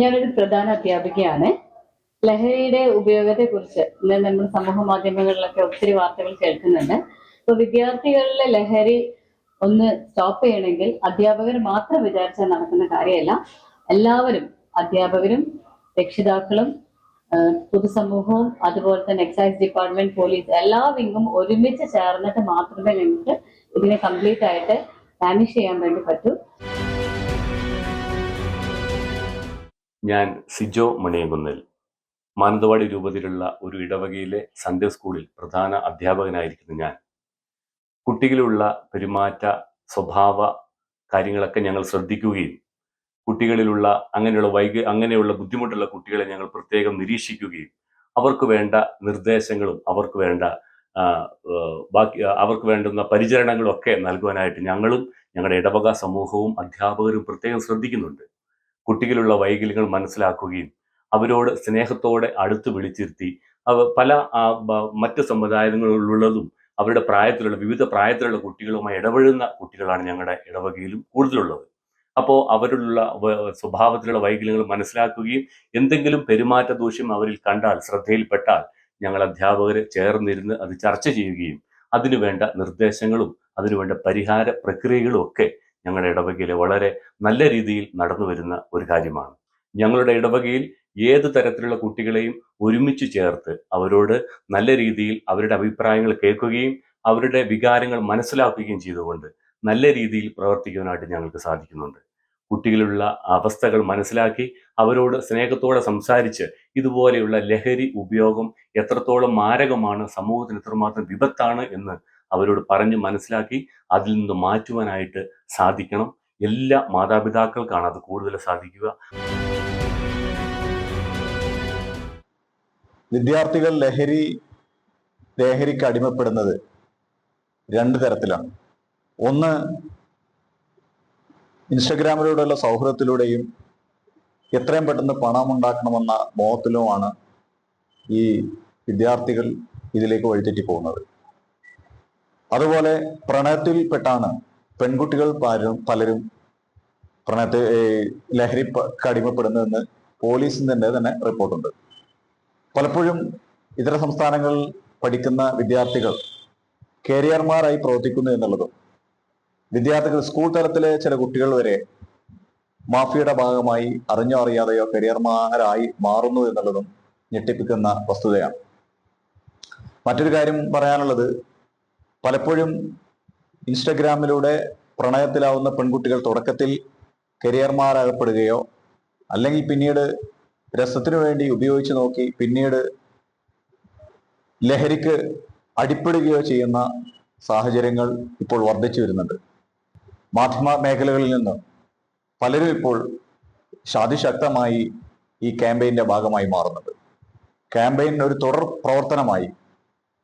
ഞാനൊരു പ്രധാന അധ്യാപികയാണ്. ലഹരിയുടെ ഉപയോഗത്തെ കുറിച്ച് ഇന്ന് നമ്മൾ സമൂഹ മാധ്യമങ്ങളിലൊക്കെ ഒത്തിരി വാർത്തകൾ കേൾക്കുന്നുണ്ട്. അപ്പൊ വിദ്യാർത്ഥികളിലെ ലഹരി ഒന്ന് സ്റ്റോപ്പ് ചെയ്യണമെങ്കിൽ അധ്യാപകർ മാത്രം വിചാരിച്ചാൽ നടക്കുന്ന കാര്യമല്ല. എല്ലാവരും അധ്യാപകരും രക്ഷിതാക്കളും പൊതുസമൂഹവും അതുപോലെ തന്നെ എക്സൈസ് ഡിപ്പാർട്ട്മെന്റ് പോലീസ് എല്ലാ വിങ്ങും ഒരുമിച്ച് ചേർന്നിട്ട് മാത്രമേ നിങ്ങൾക്ക് ഇതിനെ കംപ്ലീറ്റ് ആയിട്ട് മാനേജ് ചെയ്യാൻ വേണ്ടി പറ്റൂ. ഞാൻ സിജോ മണിയകുന്നൽ മാനന്തവാടി രൂപതയിലുള്ള ഒരു ഇടവകയിലെ സൺഡേ സ്കൂളിൽ പ്രധാന അധ്യാപകനായിരിക്കുന്ന ഞാൻ. കുട്ടികളിലുള്ള പെരുമാറ്റ സ്വഭാവ കാര്യങ്ങളൊക്കെ ഞങ്ങൾ ശ്രദ്ധിക്കുകയും കുട്ടികളിലുള്ള അങ്ങനെയുള്ള വൈകി അങ്ങനെയുള്ള ബുദ്ധിമുട്ടുള്ള കുട്ടികളെ ഞങ്ങൾ പ്രത്യേകം നിരീക്ഷിക്കുകയും അവർക്ക് വേണ്ട നിർദ്ദേശങ്ങളും അവർക്ക് വേണ്ട ബാക്കി അവർക്ക് വേണ്ടുന്ന പരിചരണങ്ങളും ഒക്കെ നൽകുവാനായിട്ട് ഞങ്ങളും ഞങ്ങളുടെ ഇടവക സമൂഹവും അധ്യാപകരും പ്രത്യേകം ശ്രദ്ധിക്കുന്നുണ്ട്. കുട്ടികളുള്ള വൈകല്യങ്ങൾ മനസ്സിലാക്കുകയും അവരോട് സ്നേഹത്തോടെ അടുത്ത് വിളിച്ചിരുത്തി. അവ പല മറ്റ് സമുദായങ്ങളിലുള്ളതും അവരുടെ പ്രായത്തിലുള്ള വിവിധ പ്രായത്തിലുള്ള കുട്ടികളുമായി ഇടപഴകുന്ന കുട്ടികളാണ് ഞങ്ങളുടെ ഇടവകയിലും കൂടുതലുള്ളത്. അപ്പോൾ അവരിലുള്ള സ്വഭാവത്തിലുള്ള വൈകല്യങ്ങൾ മനസ്സിലാക്കുകയും എന്തെങ്കിലും പെരുമാറ്റ ദൂഷ്യം അവരിൽ കണ്ടാൽ ശ്രദ്ധയിൽപ്പെട്ടാൽ ഞങ്ങൾ അധ്യാപകരെ ചേർന്നിരുന്ന് അത് ചർച്ച ചെയ്യുകയും അതിനുവേണ്ട നിർദ്ദേശങ്ങളും അതിനുവേണ്ട പരിഹാര പ്രക്രിയകളും ഒക്കെ ഞങ്ങളുടെ ഇടവകയിൽ വളരെ നല്ല രീതിയിൽ നടന്നു വരുന്ന ഒരു കാര്യമാണ്. ഞങ്ങളുടെ ഇടവകയിൽ ഏത് തരത്തിലുള്ള കുട്ടികളെയും ഒരുമിച്ച് ചേർത്ത് അവരോട് നല്ല രീതിയിൽ അവരുടെ അഭിപ്രായങ്ങൾ കേൾക്കുകയും അവരുടെ വികാരങ്ങൾ മനസ്സിലാക്കുകയും ചെയ്തുകൊണ്ട് നല്ല രീതിയിൽ പ്രവർത്തിക്കുവാനായിട്ട് ഞങ്ങൾക്ക് സാധിക്കുന്നുണ്ട്. കുട്ടികളുള്ള അവസ്ഥകൾ മനസ്സിലാക്കി അവരോട് സ്നേഹത്തോടെ സംസാരിച്ച് ഇതുപോലെയുള്ള ലഹരി ഉപയോഗം എത്രത്തോളം മാരകമാണ് സമൂഹത്തിന് എത്രമാത്രം വിപത്താണ് എന്ന് അവരോട് പറഞ്ഞ് മനസ്സിലാക്കി അതിൽ നിന്ന് മാറ്റുവാനായിട്ട് സാധിക്കണം. എല്ലാ മാതാപിതാക്കൾക്കാണ് അത് കൂടുതൽ സാധിക്കുക. വിദ്യാർത്ഥികൾ ലഹരി ലഹരിക്ക് അടിമപ്പെടുന്നത് രണ്ട് തരത്തിലാണ്. ഒന്ന് ഇൻസ്റ്റഗ്രാമിലൂടെയുള്ള സൗഹൃദത്തിലൂടെയും എത്രയും പെട്ടെന്ന് പണം ഉണ്ടാക്കണമെന്ന മോഹത്തിലുമാണ് ഈ വിദ്യാർത്ഥികൾ ഇതിലേക്ക് വഴിതെറ്റി പോകുന്നത്. അതുപോലെ പ്രണയത്തിൽപ്പെട്ടാണ് പെൺകുട്ടികൾ പലരും പലരും പ്രണയത്തെ ലഹരി ലഹരിക്ക് അടിമപ്പെടുന്നതെന്ന് പോലീസിന്റെ തന്നെ റിപ്പോർട്ടുണ്ട്. പലപ്പോഴും ഇതര സംസ്ഥാനങ്ങളിൽ പഠിക്കുന്ന വിദ്യാർത്ഥികൾ കരിയർമാരായി പ്രവർത്തിക്കുന്നു എന്നുള്ളതും വിദ്യാർത്ഥികൾ സ്കൂൾ തലത്തിലെ ചില കുട്ടികൾ വരെ മാഫിയയുടെ ഭാഗമായി അറിഞ്ഞോ അറിയാതെയോ കരിയർമാരായി മാറുന്നു എന്നുള്ളതും ഞെട്ടിപ്പിക്കുന്ന വസ്തുതയാണ്. മറ്റൊരു കാര്യം പറയാനുള്ളത് പലപ്പോഴും ഇൻസ്റ്റഗ്രാമിലൂടെ പ്രണയത്തിലാവുന്ന പെൺകുട്ടികൾ തുടക്കത്തിൽ കരിയർമാരാകപ്പെടുകയോ അല്ലെങ്കിൽ പിന്നീട് രസത്തിനു വേണ്ടി ഉപയോഗിച്ച് നോക്കി പിന്നീട് ലഹരിക്ക് അടിപ്പെടുകയോ ചെയ്യുന്ന സാഹചര്യങ്ങൾ ഇപ്പോൾ വർദ്ധിച്ചു വരുന്നുണ്ട്. മാധ്യമ മേഖലകളിൽ നിന്ന് പലരും ഇപ്പോൾ അതിശക്തമായി ഈ ക്യാമ്പയിന്റെ ഭാഗമായി മാറുന്നുണ്ട്. ക്യാമ്പയിൻ ഒരു തുടർ പ്രവർത്തനമായി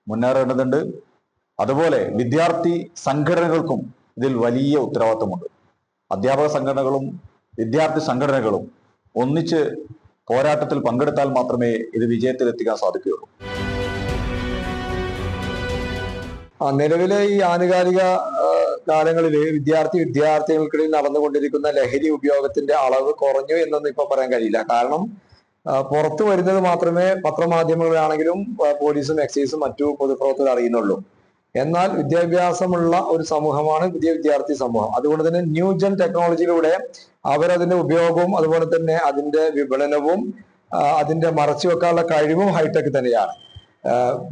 മുന്നേറേണ്ടതുണ്ട്. അതുപോലെ വിദ്യാർത്ഥി സംഘടനകൾക്കും ഇതിൽ വലിയ ഉത്തരവാദിത്വമുണ്ട് അധ്യാപക സംഘടനകളും വിദ്യാർത്ഥി സംഘടനകളും ഒന്നിച്ച് പോരാട്ടത്തിൽ പങ്കെടുത്താൽ മാത്രമേ ഇത് വിജയത്തിലെത്തിക്കാൻ സാധിക്കുകയുള്ളൂ. ആ നിലവിലെ ഈ ആനുകാലിക കാലങ്ങളിൽ വിദ്യാർത്ഥി വിദ്യാർത്ഥികൾക്കിടയിൽ നടന്നുകൊണ്ടിരിക്കുന്ന ലഹരി ഉപയോഗത്തിന്റെ അളവ് കുറഞ്ഞു എന്നൊന്നും ഇപ്പൊ പറയാൻ കഴിയില്ല. കാരണം പുറത്തു വരുന്നത് മാത്രമേ പത്രമാധ്യമങ്ങളിലാണെങ്കിലും പോലീസും എക്സൈസും മറ്റു പൊതുപ്രവർത്തകർ അറിയുന്നുള്ളൂ. എന്നാൽ വിദ്യാഭ്യാസമുള്ള ഒരു സമൂഹമാണ് പുതിയ വിദ്യാർത്ഥി സമൂഹം. അതുകൊണ്ട് തന്നെ ന്യൂ ന്യൂജൻ ടെക്നോളജിയിലൂടെ അവരതിന്റെ ഉപയോഗവും അതുപോലെ തന്നെ അതിന്റെ വിപണനവും അതിന്റെ മറച്ചു വെക്കാനുള്ള കഴിവും ഹൈടെക് തന്നെയാണ്.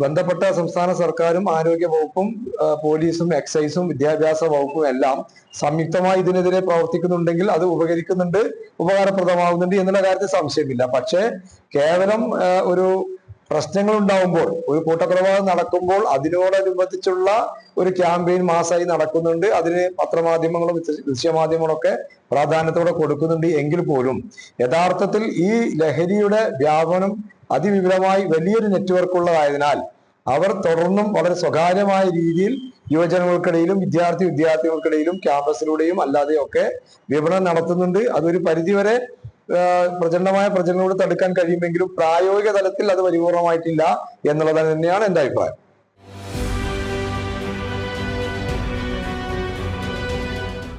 ബന്ധപ്പെട്ട സംസ്ഥാന സർക്കാരും ആരോഗ്യ വകുപ്പും പോലീസും എക്സൈസും വിദ്യാഭ്യാസ വകുപ്പും എല്ലാം സംയുക്തമായി ഇതിനെതിരെ പ്രവർത്തിക്കുന്നുണ്ടെങ്കിൽ അത് ഉപകരിക്കുന്നുണ്ട് ഉപകാരപ്രദമാകുന്നുണ്ട് എന്നുള്ള കാര്യത്തിൽ സംശയമില്ല. പക്ഷേ കേവലം ഒരു പ്രശ്നങ്ങൾ ഉണ്ടാവുമ്പോൾ ഒരു കൂട്ടക്കൊലപാതകം നടക്കുമ്പോൾ അതിനോടനുബന്ധിച്ചുള്ള ഒരു ക്യാമ്പയിൻ മാസമായി നടക്കുന്നുണ്ട്. അതിന് പത്രമാധ്യമങ്ങളും ദൃശ്യ- ദൃശ്യമാധ്യമങ്ങളൊക്കെ പ്രാധാന്യത്തോടെ കൊടുക്കുന്നുണ്ട് എങ്കിൽ പോലും. യഥാർത്ഥത്തിൽ ഈ ലഹരിയുടെ വ്യാപനം അതിവിപുലമായി വലിയൊരു നെറ്റ്വർക്ക് ഉള്ളതായതിനാൽ അവർ തുടർന്നും വളരെ സ്വകാര്യമായ രീതിയിൽ യുവജനങ്ങൾക്കിടയിലും വിദ്യാർത്ഥി വിദ്യാർത്ഥികൾക്കിടയിലും ക്യാമ്പസിലൂടെയും അല്ലാതെയും ഒക്കെ വിപണനം നടത്തുന്നുണ്ട്. അതൊരു പരിധിവരെ പ്രചണ്ഡമായ പ്രചരണങ്ങളോട് തടുക്കാൻ കഴിയുമെങ്കിലും പ്രായോഗിക തലത്തിൽ അത് പരിപൂർണമായിട്ടില്ല എന്നുള്ളത് തന്നെയാണ് എന്റെ അഭിപ്രായം.